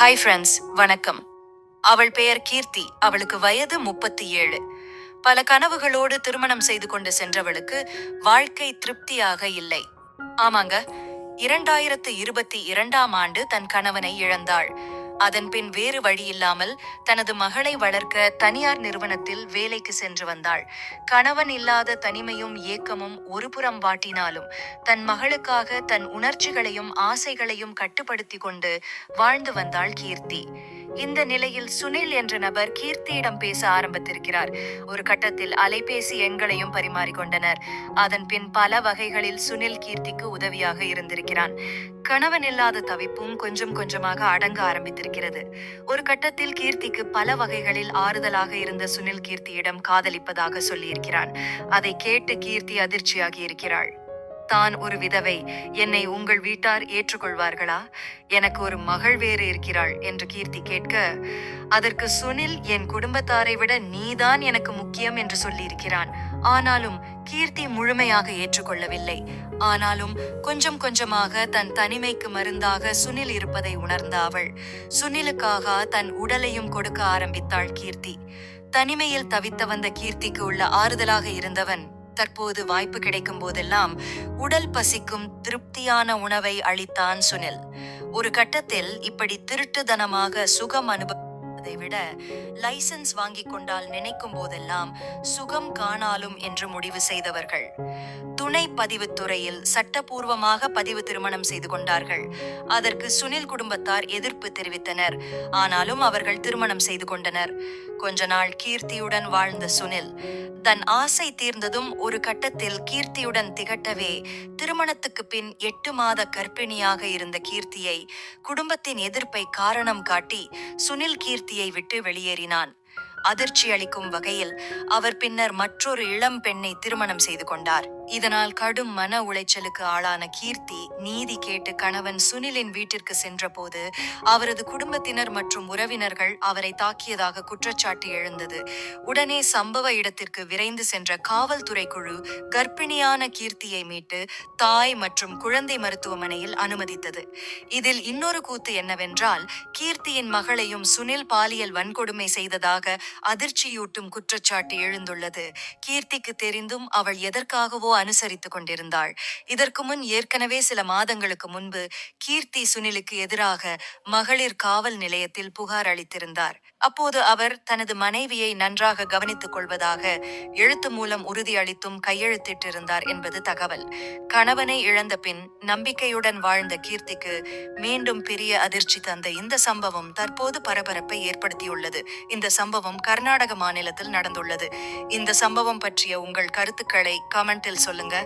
Hi friends வணக்கம். அவள் பெயர் கீர்த்தி அவளுக்கு வயது முப்பத்தி ஏழு. பல கனவுகளோடு திருமணம் செய்து கொண்டு சென்றவளுக்கு வாழ்க்கை திருப்தியாக இல்லை. ஆமாங்க இரண்டாயிரத்து இருபத்தி இரண்டாம் ஆண்டு தன் கணவனை இழந்தாள். அதன் பின் வேறு வழியில்லாமல் தனது மகளை வளர்க்க தனியார் நிறுவனத்தில் வேலைக்கு சென்று வந்தாள். கணவன் இல்லாத தனிமையும் ஏக்கமும் ஒருபுறம் வாட்டினாலும் தன் மகளுக்காக தன் உணர்ச்சிகளையும் ஆசைகளையும் கட்டுப்படுத்தி கொண்டு வாழ்ந்து வந்தாள் கீர்த்தி. இந்த நிலையில் சுனில் என்ற நபர் கீர்த்தியிடம் பேச ஆரம்பித்திருக்கிறார். ஒரு கட்டத்தில் அலைபேசி எண்களையும் பரிமாறிக்கொண்டனர். அதன் பின் பல வகைகளில் சுனில் கீர்த்திக்கு உதவியாக இருந்திருக்கிறான். கணவன் இல்லாத தவிப்பும் கொஞ்சம் கொஞ்சமாக அடங்க ஆரம்பித்திருக்கிறது. ஒரு கட்டத்தில் கீர்த்திக்கு பல வகைகளில் ஆறுதலாக இருந்த சுனில் கீர்த்தியிடம் காதலிப்பதாக சொல்லியிருக்கிறான். அதை கேட்டு கீர்த்தி அதிர்ச்சியாகி இருக்கிறாள். தான் ஒரு விதவை. என்னை உங்கள் வீட்டார் ஏற்றுக்கொள்வார்களா? எனக்கு ஒரு மகள் வேறு இருக்கிறாள் என்று கீர்த்தி கேட்க அதற்கு சுனில் என் குடும்பத்தாரை விட நீதான் எனக்கு முக்கியம் என்று சொல்லியிருக்கிறான். ஆனாலும் கீர்த்தி முழுமையாக ஏற்றுக்கொள்ளவில்லை. ஆனாலும் கொஞ்சம் கொஞ்சமாக தன் தனிமைக்கு மருந்தாக சுனில் இருப்பதை உணர்ந்த அவள் சுனிலுக்காக தன் உடலையும் கொடுக்க ஆரம்பித்தாள் கீர்த்தி. தனிமையில் தவித்த வந்த கீர்த்திக்கு உள்ள ஆறுதலாக இருந்தவன் தற்போது வாய்ப்பு கிடைக்கும் போதெல்லாம் உடல் பசிக்கும் திருப்தியான உணவை அளித்தான் சுனில். ஒரு கட்டத்தில் இப்படி திருட்டுதனமாக சுகம் அனுபவிப்பதை விட லைசன்ஸ் வாங்கிக் கொண்டால் நினைக்கும் போதெல்லாம் சுகம் காணாலும் என்று முடிவு செய்தவர்கள். துணை பதிவுத்துறையில் சட்டபூர்வமாக பதிவு திருமணம் செய்து கொண்டார்கள். அதற்கு சுனில் குடும்பத்தார் எதிர்ப்பு தெரிவித்தனர். ஆனாலும் அவர்கள் திருமணம் செய்து கொண்டனர். கொஞ்ச நாள் கீர்த்தியுடன் வாழ்ந்த சுனில் தன் ஆசை தீர்ந்ததும் ஒரு கட்டத்தில் கீர்த்தியுடன் திகட்டவே திருமணத்துக்கு பின் எட்டு மாத கர்ப்பிணியாக இருந்த கீர்த்தியை குடும்பத்தின் எதிர்ப்பை காரணம் காட்டி சுனில் கீர்த்தி கீர்த்தியை விட்டு வெளியேறினான். அதிர்ச்சி அளிக்கும் வகையில் அவர் பின்னர் மற்றொரு இளம் பெண்ணை திருமணம் செய்து கொண்டார். இதனால் கடும் மன உளைச்சலுக்கு ஆளான கீர்த்தி நீதி கேட்டு கணவன் சுனிலின் வீட்டிற்கு சென்றபோது அவரது குடும்பத்தினர் மற்றும் உறவினர்கள் அவரை தாக்கியதாக குற்றச்சாட்டு எழுந்தது. உடனே சம்பவ இடத்திற்கு விரைந்து சென்ற காவல்துறை குழு கர்ப்பிணியான கீர்த்தியை மீட்டு தாய் மற்றும் குழந்தை மருத்துவமனையில் அனுமதித்தது. இதில் இன்னொரு கூத்து என்னவென்றால் கீர்த்தியின் மகளையும் சுனில் பாலியல் வன்கொடுமை செய்ததாக அதிர்ச்சியூட்டும் குற்றச்சாட்டு எழுந்துள்ளது. கீர்த்திக்கு தெரிந்தும் அவள் எதற்காகவோ அனுசரித்துக் கொண்டிருந்தாள். இதற்கு முன் ஏற்கனவே சில மாதங்களுக்கு முன்பு கீர்த்தி சுனிலுக்கு எதிராக மகளிர் காவல் நிலையத்தில் புகார் அளித்திருந்தார். அப்போது அவர் தனது மனைவியை நன்றாக கவனித்துக் கொள்வதாக எழுத்து மூலம் உறுதியளித்தும் கையெழுத்திட்டிருந்தார் என்பது தகவல். கணவனை இழந்த பின் நம்பிக்கையுடன் வாழ்ந்த கீர்த்திக்கு மீண்டும் பெரிய அதிர்ச்சி தந்த இந்த சம்பவம் தற்போது பரபரப்பை ஏற்படுத்தியுள்ளது. இந்த சம்பவம் கர்நாடக மாநிலத்தில் நடந்துள்ளது. இந்த சம்பவம் பற்றிய உங்கள் கருத்துக்களை கமெண்டில் சொல்லுங்க.